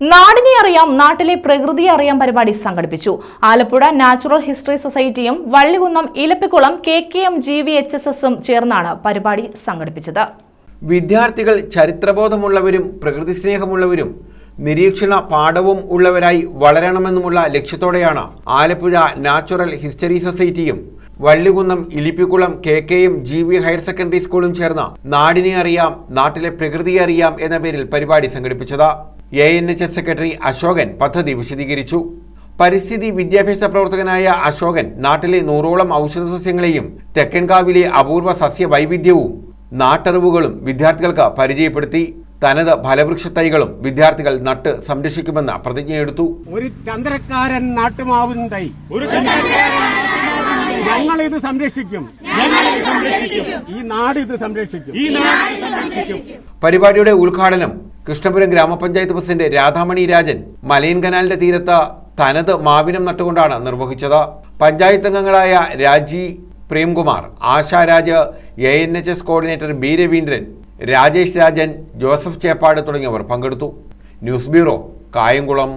നാടിനെ അറിയാം നാട്ടിലെ പ്രകൃതിയെ അറിയാം പരിപാടി സംഘടിപ്പിച്ചു. Alappuzha natural history സൊസൈറ്റിയും Vallikunnam Elappikkulam K K M G V H S എസും ചേർന്നാണ് പരിപാടി സംഘടിപ്പിച്ചത്. വിദ്യാർത്ഥികൾ ചരിത്രബോധമുള്ളവരും പ്രകൃതി സ്നേഹമുള്ളവരും നിരീക്ഷണ പാഠവും ഉള്ളവരായി വളരണമെന്നുമുള്ള ലക്ഷ്യത്തോടെയാണ് Alappuzha natural history സൊസൈറ്റിയും Vallikunnam Elippikkulam K K M G V higher secondary സ്കൂളും ചേർന്ന നാടിനെ അറിയാം നാട്ടിലെ പ്രകൃതിയെ അറിയാം എന്ന പേരിൽ പരിപാടി സംഘടിപ്പിച്ചത്. A N H S secretary Ashokan പദ്ധതി വിശദീകരിച്ചു. പരിസ്ഥിതി വിദ്യാഭ്യാസ പ്രവർത്തകനായ അശോകൻ നാട്ടിലെ നൂറോളം ഔഷധ സസ്യങ്ങളെയും തെക്കൻകാവിലെ അപൂർവ സസ്യ വൈവിധ്യവും നാട്ടറിവുകളും വിദ്യാർത്ഥികൾക്ക് പരിചയപ്പെടുത്തി. തനത് ഫലവൃക്ഷ തൈകളും വിദ്യാർത്ഥികൾ നട്ട് സംരക്ഷിക്കുമെന്ന് പ്രതിജ്ഞയെടുത്തു. ഒരു ചന്ദ്രക്കാരൻ നാട്ടുമാവും തൈ. ഒരു ഞങ്ങൾ ഇത് സംരക്ഷിക്കും. ഈ നാട് ഇത് സംരക്ഷിക്കും. ഈ നാട് സംരക്ഷിക്കും. പരിപാടിയുടെ ഉദ്ഘാടനം കൃഷ്ണപുരം ഗ്രാമപഞ്ചായത്ത് പ്രസിഡന്റ് രാധാമണി രാജൻ മലയൻ കനാലിന്റെ തീരത്ത് തനത് മാവിനം നട്ടുകൊണ്ടാണ് നിർവഹിച്ചത്. പഞ്ചായത്ത് അംഗങ്ങളായ Raji Premkumar Asharaj A N H S coordinator B Raveendran Rajesh Rajan Joseph Cheppad തുടങ്ങിയവർ പങ്കെടുത്തു. News bureau Kayamkulam.